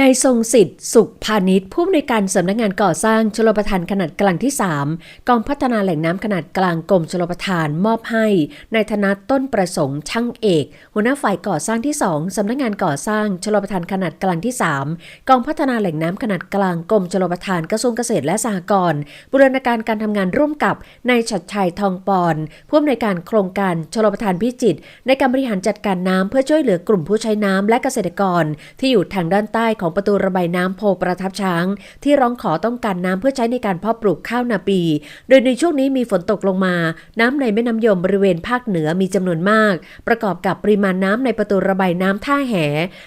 นายทรงสิทธิ์สุขพาณิชย์ผู้อำนวยการสำนักงานก่อสร้างชลประทานขนาดกลางที่ 3 กองพัฒนาแหล่งน้ำขนาดกลางกรมชลประทานมอบให้นายธนัทต้นประสงค์ช่างเอก หัวหน้าฝ่ายก่อสร้างที่ 2สำนักงานก่อสร้างชลประทานขนาดกลางที่ 3 กองพัฒนาแหล่งน้ำขนาดกลางกรมชลประทานกระทรวงเกษตรและสหกรณ์บูรณาการการทำงานร่วมกับนายชัดชัยทองปอนผู้อำนวยการโครงการชลประทานพิจิตรในการบริหารจัดการน้ำเพื่อช่วยเหลือกลุ่มผู้ใช้น้ำและเกษตรกร ที่อยู่ทางด้านใต้ของประตูระบายน้ำโพประทับช้าง ที่ร้องขอต้องการน้ำเพื่อใช้ในการเพาะปลูกข้าวนาปี โดยในช่วงนี้มีฝนตกลงมา น้ำในแม่น้ำยมบริเวณภาคเหนือมีจำนวนมาก ประกอบกับปริมาณน้ำในประตูระบายน้ำท่าแห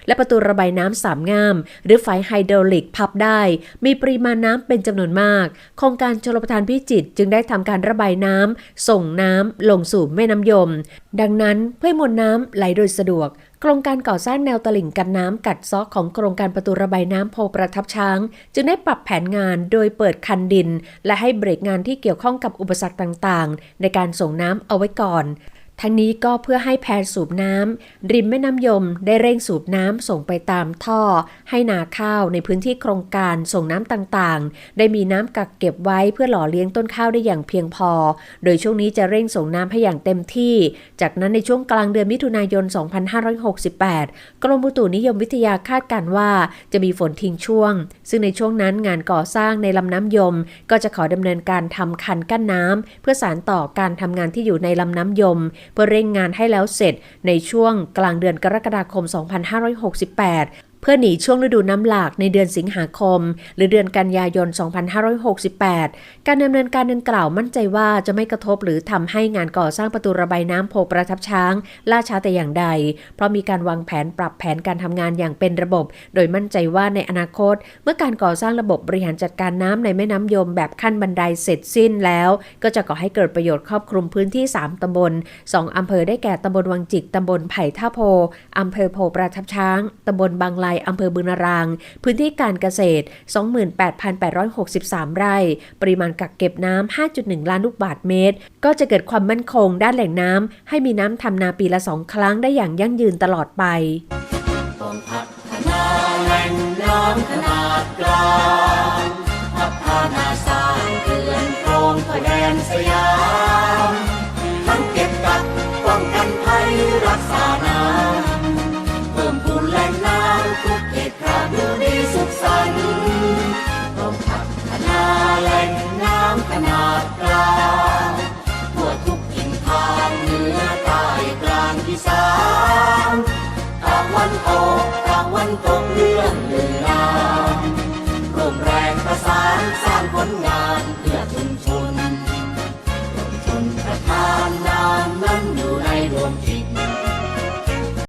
และประตูระบายน้ำสามงาม หรือฝายไฮดรอลิกพับได้ มีปริมาณน้ำเป็นจำนวนมาก โครงการชลประทานพิจิตรจึงได้ทำการระบายน้ำส่งน้ำลงสู่แม่น้ำยม ดังนั้นเพื่อมวลน้ำไหลโดยสะดวก โครงการก่อสร้างแนวตลิ่งกันน้ำกัดเซอกของโครงการประตูระบายน้ำโพประทับช้าง จึงได้ปรับแผนงานโดยเปิดคันดิน และให้เบรกงานที่เกี่ยวข้องกับอุปสรรคต่างๆ ในการส่งน้ำเอาไว้ก่อน ทั้งนี้ก็เพื่อให้แพรสูบน้ำริมแม่น้ำยมได้เร่งสูบน้ำส่งไปตามท่อ ให้นาข้าวในพื้นที่โครงการส่งน้ำต่างๆ ได้มีน้ำกักเก็บไว้เพื่อหล่อเลี้ยงต้นข้าวได้อย่างเพียงพอ โดยช่วงนี้จะเร่งส่งน้ำให้อย่างเต็มที่ จากนั้นในช่วงกลางเดือนมิถุนายน 2568 กรมอุตุนิยมวิทยาคาดการณ์ว่าจะมีฝนทิ้งช่วง ซึ่งในช่วงนั้นงานก่อสร้างในลำน้ำยม ก็จะขอดำเนินการทำคันกั้นน้ำเพื่อสานต่อการทำงานที่อยู่ในลำน้ำยมเพื่อเร่งงานให้แล้วเสร็จในช่วงกลางเดือนกรกฎาคม 2568 เพื่อหนีช่วงฤดูน้ำหลากในเดือนสิงหาคม หรือเดือนกันยายน 2568 การดำเนินการดังกล่าวมั่นใจว่าจะไม่กระทบหรือทำให้งานก่อสร้างประตูระบายน้ำโพประทับช้าง ล่าช้าแต่อย่างใด เพราะมีการวางแผนปรับแผนการทำงานอย่างเป็นระบบ โดยมั่นใจว่าในอนาคต เมื่อการก่อสร้างระบบบริหารจัดการน้ำในแม่น้ำยมแบบขั้นบันไดเสร็จสิ้นแล้ว ก็จะก่อให้เกิดประโยชน์ครอบคลุมพื้นที่ 3 ตำบล 2 อำเภอได้แก่ตำบลวังจิกตำบลไผ่ท่าโพอำเภอโพประทับช้างตำบลบางไลอำเภอบึงนาราง พื้นที่การเกษตร 28,863 ไร่ ปริมาณกักเก็บน้ำ 5.1 ล้านลูกบาทเมตร ก็จะเกิดความมั่นคงด้านแหล่งน้ำ ให้มีน้ำทำนาปีละสองครั้งได้อย่างยั่งยืนตลอดไปองพัฒนาแหล่งน้ำขนาดกลางพัฒนาสร้างเขื่อนโครงพแดนสยาม